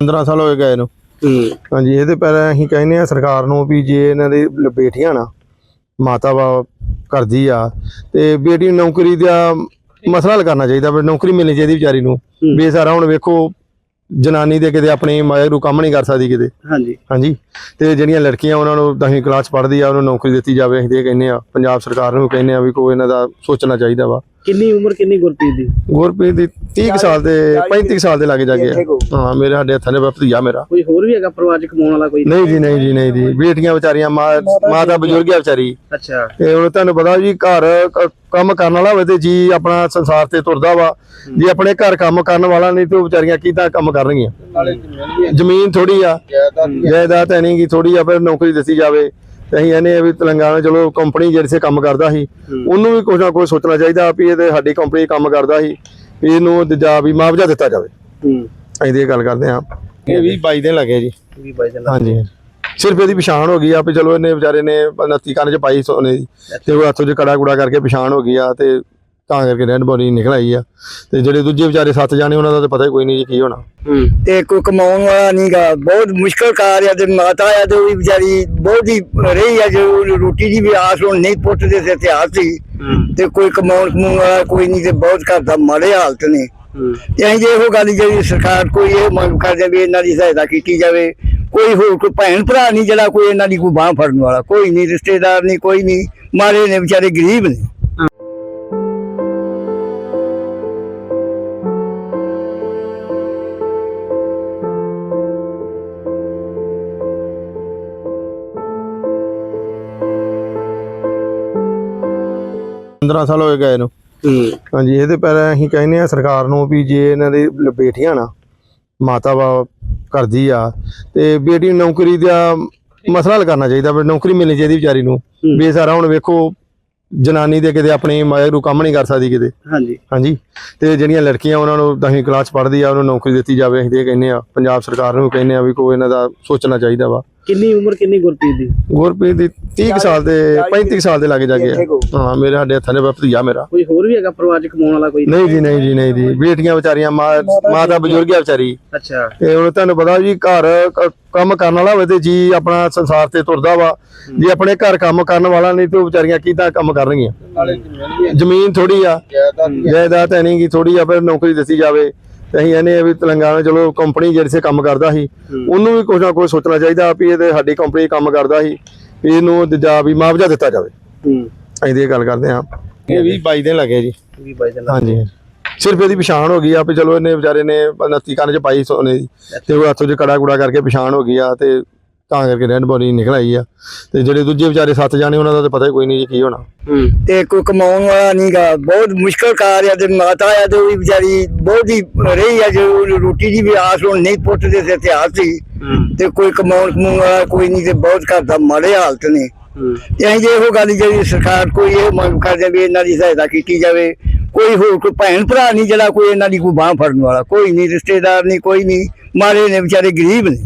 15 ਸਾਲ ਹੋਏ ਗਏ ਨੂੰ। ਹਾਂਜੀ ਇਹਦੇ ਪਹਿਲਾਂ ਅਸੀਂ ਕਹਿੰਦੇ ਆ ਸਰਕਾਰ ਨੂੰ ਵੀ ਜੇ ਇਹਨਾਂ ਦੀ ਬੇਟੀਆਂ ਨਾ ਮਾਤਾ ਵਾ ਕਰਦੀ ਆ ਤੇ ਬੇਟੀ ਨੂੰ ਨੌਕਰੀ ਦਾ ਮਸਲਾ ਕਰਨਾ ਚਾਹੀਦਾ ਵੀ ਨੌਕਰੀ ਮਿਲਣੀ ਚਾਹੀਦੀ ਵਿਚਾਰੀ ਨੂੰ। ਵੀ ਸਾਰਾ ਹੁਣ ਵੇਖੋ ਜਨਾਨੀ ਦੇ ਕਿਤੇ ਆਪਣੀ ਮਾਇਆ ਨੂੰ ਕੰਮ ਨਹੀਂ ਕਰ ਸਕਦੀ ਕਿਤੇ। ਹਾਂਜੀ। ਹਾਂਜੀ ਤੇ ਜਿਹੜੀਆਂ ਲੜਕੀਆਂ ਉਹਨਾਂ ਨੂੰ 10ਵੀਂ ਕਲਾਸ ਪੜ੍ਹਦੀ ਆ ਉਹਨੂੰ ਨੌਕਰੀ ਦਿੱਤੀ ਜਾਵੇ ਅਸੀਂ ਤੇ ਇਹ ਕਹਿੰਦੇ ਆ ਪੰਜਾਬ ਸਰਕਾਰ ਨੂੰ ਕਹਿੰਦੇ ਆ ਵੀ ਕੋਈ ਇਹਨਾਂ ਦਾ ਸੋਚਣਾ ਚਾਹੀਦਾ ਵਾ। ਕਿੰਨੀ ਉਮਰ ਕਿੰਨੀ ਗੁਰਪ੍ਰੀਤ ਦੀ? ਗੁਰਪ੍ਰੀਤ ਦੀ 30 ਕੁ ਸਾਲ ਦੇ 35 ਕੁ ਸਾਲ ਦੇ ਲੱਗੇ ਜਾਗੇ ਆ। ਹਾਂ ਮੇਰੇ ਸਾਡੇ ਹੱਥਾਂ ਦੇ ਭਤੀਜਾ ਮੇਰਾ। ਕੋਈ ਹੋਰ ਵੀ ਹੈਗਾ ਪਰਿਵਾਰ ਚ ਕਮਾਉਣ ਵਾਲਾ ਕੋਈ? ਨਹੀਂ ਜੀ ਨਹੀਂ ਜੀ ਨਹੀਂ ਜੀ। ਬੇਟੀਆਂ ਵਿਚਾਰੀਆਂ ਮਾਂ ਮਾਤਾ ਬਜ਼ੁਰਗ ਆ ਵਿਚਾਰੀ। ਅੱਛਾ। ਤੇ ਹੁਣ ਤੁਹਾਨੂੰ ਪਤਾ ਜੀ ਘਰ ਕ- ਕੰਮ ਕਰਨ ਵਾਲਾ ਹੋਵੇ ਤੇ ਜੀ ਆਪਣਾ ਸੰਸਾਰ ਤੇ ਤੁਰਦਾ ਵਾ। ਜੇ ਆਪਣੇ ਘਰ ਕੰਮ ਕਰਨ ਵਾਲਾ ਨਹੀਂ ਤੇ ਉਹ ਵਿਚਾਰੀਆਂ ਕਿੱਦਾਂ ਕੰਮ ਕਰਨਗੀਆਂ? ਜ਼ਮੀਨ ਥੋੜੀ ਆ। ਜਾਇਦਾਦ ਹੈ। ਨਹੀਂ ਗੀ ਥੋੜੀ ਆ ਫਿਰ ਨੌਕਰੀ ਦਿੱਤੀ ਜਾਵੇ। ਤੇ ਅਸੀਂ ਇਹਨੇ ਵੀ ਤੇਲੰਗਾਨਾ ਚਲੋ ਕੰਪਨੀ ਜਿਹੜੇ ਸੇ ਕੰਮ ਕਰਦਾ ਸੀ ਉਹਨੂੰ ਵੀ ਕੁਝ ਨਾ ਕੁਝ ਸੋਚਣਾ ਚਾਹੀਦਾ ਵੀ ਇਹ ਤੇ ਸਾਡੀ ਕੰਪਨੀ ਕੰਮ ਕਰਦਾ ਸੀ ਵੀ ਇਹਨੂੰ ਦੂਜਾ ਵੀ ਮੁਆਵਜ਼ਾ ਦਿੱਤਾ ਜਾਵੇ। ਹੂੰ। ਅਸੀਂ ਤੇ ਇਹ ਗੱਲ ਕਰਦੇ ਹਾਂ। ਇਹ ਵੀ 22 ਦਿਨ ਲੱਗੇ ਜੀ। ਵੀ ਬਾਈ ਜਨ ਹਾਂਜੀ। ਸਿਰਫ ਇਹਦੀ ਪਛਾਣ ਹੋ ਗਈ ਆ ਵੀ ਚਲੋ ਇਹਨੇ ਵਿਚਾਰੇ ਨੇ 29 ਕੰਨ ਚ ਪਾਈ ਸੋਨੇ ਦੀ ਤੇ ਉਹ ਹੱਥੋਂ ਚ ਕੜਾ ਕੁੜਾ ਕਰਕੇ ਪਛਾਣ ਹੋ ਗਈ ਆ ਤੇ ਤਾਂ ਕਰਕੇ ਰੈਡ ਬੋਡੀ ਨਿਕਲ ਆਈ ਆ। ਤੇ ਜਿਹੜੇ ਦੂਜੇ ਵਿਚਾਰੇ ਸੱਤ ਜਾਣੇ ਉਹਨਾਂ ਦਾ ਤਾਂ ਪਤਾ ਹੀ ਕੋਈ ਨਹੀਂ ਜੀ ਕੀ ਹੋਣਾ। ਤੇ ਕੋਈ ਕਮਾਉਣ ਵਾਲਾ ਨਹੀਂਗਾ ਬਹੁਤ ਮੁਸ਼ਕਲ ਕਾਰ ਆ ਤੇ ਮਾਤਾ ਆ ਤੇ ਉਹ ਵੀ ਵਿਚਾਰੀ ਬਹੁਤ ਹੀ ਰਹੀ ਆ ਜੋ ਰੋਟੀ ਦੀ ਵੀ ਆਸ ਹੁਣ ਨਹੀਂ ਪੁੱਟਦੇ ਤੇ ਇਤਿਹਾਸ ਸੀ। ਤੇ ਕੋਈ ਕਮਾਉਣ ਕਮਾਉਣ ਵਾਲਾ ਕੋਈ ਨਹੀਂ ਤੇ ਬਹੁਤ ਘਰ ਦਾ ਮਾੜੇ ਹਾਲਤ ਨੇ। ਤੇ ਅਸੀਂ ਜੇ ਇਹੋ ਗੱਲ ਜਿਹੜੀ ਸਰਕਾਰ ਕੋਈ ਇਹ ਮੰਗ ਕਰਦੇ ਵੀ ਇਹਨਾਂ ਦੀ ਸਹਾਇਤਾ ਕੀਤੀ ਜਾਵੇ। ਕੋਈ ਹੋਰ ਕੋਈ ਭੈਣ ਭਰਾ ਨਹੀਂ ਜਿਹੜਾ ਕੋਈ ਇਹਨਾਂ ਦੀ ਕੋਈ ਬਾਹ ਫੜਨ ਵਾਲਾ। ਕੋਈ ਨਹੀਂ ਰਿਸ਼ਤੇਦਾਰ ਨਹੀਂ ਕੋਈ ਨਹੀਂ। ਮਾਰੇ ਨੇ ਵਿਚਾਰੇ ਗਰੀਬ ਨੇ। ਪੰਦਰਾਂ ਸਾਲ ਹੋਏ ਗਏ ਨੂੰ। ਹੂੰ। ਹਾਂਜੀ ਇਹਦੇ ਪਹਿਲਾਂ ਅਸੀਂ ਕਹਿੰਦੇ ਆ ਸਰਕਾਰ ਨੂੰ ਵੀ ਜੇ ਇਹਨਾਂ ਦੀ ਬੇਟੀਆਂ ਨਾ ਮਾਤਾ ਵਾ ਕਰਦੀ ਆ ਤੇ ਬੇਟੀ ਨੂੰ ਨੌਕਰੀ ਦਾ ਮਸਲਾ ਹੱਲ ਕਰਨਾ ਚਾਹੀਦਾ ਵੀ ਨੌਕਰੀ ਮਿਲਣੀ ਚਾਹੀਦੀ ਵਿਚਾਰੀ ਨੂੰ। ਵੀ ਸਾਰਾ ਹੁਣ ਵੇਖੋ ਜਨਾਨੀ ਦੇ ਕਿਤੇ ਆਪਣੀ ਮਾਇਆ ਨੂੰ ਕੰਮ ਨਹੀਂ ਕਰ ਸਕਦੀ ਕਿਤੇ। ਹਾਂਜੀ। ਹਾਂਜੀ ਤੇ ਜਿਹੜੀਆਂ ਲੜਕੀਆਂ ਉਹਨਾਂ ਨੂੰ 10ਵੀਂ ਕਲਾਸ ਪੜ੍ਹਦੀ ਆ ਉਹਨੂੰ ਨੌਕਰੀ ਦਿੱਤੀ ਜਾਵੇ ਅਸੀਂ ਤੇ ਇਹ ਕਹਿੰਦੇ ਆ ਪੰਜਾਬ ਸਰਕਾਰ ਨੂੰ ਕਹਿੰਦੇ ਆ ਵੀ ਕੋਈ ਇਹਨਾਂ ਦਾ ਸੋਚਣਾ ਚਾਹੀਦਾ ਵਾ। ਕਿੰਨੀ ਉਮਰ ਕਿੰਨੀ ਗੁਰਪ੍ਰੀਤ ਦੀ? ਗੁਰਪ੍ਰੀਤ ਦੀ 30 ਕੁ ਸਾਲ ਦੇ 35 ਕੁ ਸਾਲ ਦੇ ਲੱਗੇ ਜਾਗੇ ਆ। ਹਾਂ ਮੇਰੇ ਸਾਡੇ ਹੱਥਾਂ ਦੇ ਭਤੀਜਾ ਮੇਰਾ। ਕੋਈ ਹੋਰ ਵੀ ਹੈਗਾ ਪਰਿਵਾਰ ਚ ਕਮਾਉਣ ਵਾਲਾ ਕੋਈ? ਨਹੀਂ ਜੀ ਨਹੀਂ ਜੀ ਨਹੀਂ ਜੀ। ਬੇਟੀਆਂ ਵਿਚਾਰੀਆਂ ਮਾਂ ਮਾਤਾ ਬਜ਼ੁਰਗ ਆ ਵਿਚਾਰੀ। ਅੱਛਾ। ਤੇ ਹੁਣ ਤੁਹਾਨੂੰ ਪਤਾ ਜੀ ਘਰ ਕ- ਕੰਮ ਕਰਨ ਵਾਲਾ ਹੋਵੇ ਤੇ ਜੀ ਆਪਣਾ ਸੰਸਾਰ ਤੇ ਤੁਰਦਾ ਵਾ। ਜੇ ਆਪਣੇ ਘਰ ਕੰਮ ਕਰਨ ਵਾਲਾ ਨਹੀਂ ਤੇ ਉਹ ਵਿਚਾਰੀਆਂ ਕਿੱਦਾਂ ਕੰਮ ਕਰਨਗੀਆਂ। ਜ਼ਮੀਨ ਥੋੜੀ ਆ। ਜਾਇਦਾਦ ਹੈ। ਨਹੀਂ ਗੀ ਥੋੜੀ ਆ ਫਿਰ ਨੌਕਰੀ ਦਿੱਤੀ ਜਾਵੇ। ਤੇ ਅਸੀਂ ਇਹਨੇ ਵੀ ਤੇਲੰਗਾਨਾ ਚਲੋ ਕੰਪਨੀ ਜਿਹੜੇ ਸੇ ਕੰਮ ਕਰਦਾ ਸੀ ਉਹਨੂੰ ਵੀ ਕੁਝ ਨਾ ਕੁਝ ਸੋਚਣਾ ਚਾਹੀਦਾ ਵੀ ਇਹ ਤੇ ਸਾਡੀ ਕੰਪਨੀ ਕੰਮ ਕਰਦਾ ਸੀ ਵੀ ਇਹਨੂੰ ਦੂਜਾ ਵੀ ਮੁਆਵਜ਼ਾ ਦਿੱਤਾ ਜਾਵੇ। ਹੂੰ। ਅਸੀਂ ਇਹ ਗੱਲ ਕਰਦੇ ਹਾਂ। ਇਹ ਵੀ 22 ਦਿਨ ਲੱਗੇ ਜੀ। ਹਾਂਜੀ। ਸਿਰਫ ਇਹਦੀ ਪਛਾਣ ਹੋ ਗਈ ਆ ਵੀ ਚਲੋ ਇਹਨੇ ਵਿਚਾਰੇ ਨੇ 29 ਕੰਨ ਚ ਪਾਈ ਸੋਨੇ ਦੀ ਤੇ ਉਹ ਹੱਥੋਂ ਚ ਕੜਾ ਕੁੜਾ ਕਰਕੇ ਪਛਾਣ ਹੋ ਗਈ ਆ ਤੇ ਤਾਂ ਕਰਕੇ ਰੈਡ ਬੋਡੀ ਨਿਕਲ ਆਈ ਆ। ਤੇ ਜਿਹੜੇ ਦੂਜੇ ਵਿਚਾਰੇ ਸੱਤ ਜਾਣੇ ਉਹਨਾਂ ਦਾ ਤਾਂ ਪਤਾ ਹੀ ਕੋਈ ਨਹੀਂ ਜੀ ਕੀ ਹੋਣਾ। ਤੇ ਕੋਈ ਕਮਾਉਣ ਵਾਲਾ ਨਹੀਂਗਾ ਬਹੁਤ ਮੁਸ਼ਕਲ ਕਾਰ ਆ ਤੇ ਮਾਤਾ ਆ ਤੇ ਉਹ ਵੀ ਵਿਚਾਰੀ ਬਹੁਤ ਹੀ ਰਹੀ ਆ ਜੋ ਰੋਟੀ ਦੀ ਵੀ ਆਸ ਹੁਣ ਨਹੀਂ ਪੁੱਟਦੇ ਤੇ ਇਤਿਹਾਸ ਸੀ। ਤੇ ਕੋਈ ਕਮਾਉਣ ਕਮਾਉਣ ਵਾਲਾ ਕੋਈ ਨਹੀਂ ਤੇ ਬਹੁਤ ਘਰ ਦਾ ਮਾੜੇ ਹਾਲਤ ਨੇ। ਹੂੰ। ਤੇ ਅਸੀਂ ਜੇ ਇਹੋ ਗੱਲ ਜਿਹੜੀ ਸਰਕਾਰ ਕੋਈ ਇਹ ਮੰਗ ਕਰਦੇ ਵੀ ਇਹਨਾਂ ਦੀ ਸਹਾਇਤਾ ਕੀਤੀ ਜਾਵੇ। ਕੋਈ ਹੋਰ ਕੋਈ ਭੈਣ ਭਰਾ ਨਹੀਂ ਜਿਹੜਾ ਕੋਈ ਇਹਨਾਂ ਦੀ ਕੋਈ ਬਾਹ ਫੜਨ ਵਾਲਾ। ਕੋਈ ਨਹੀਂ ਰਿਸ਼ਤੇਦਾਰ ਨਹੀਂ ਕੋਈ ਨਹੀਂ ਮਾਰੇ ਨੇ ਵਿਚਾਰੇ ਗਰੀਬ ਨੇ।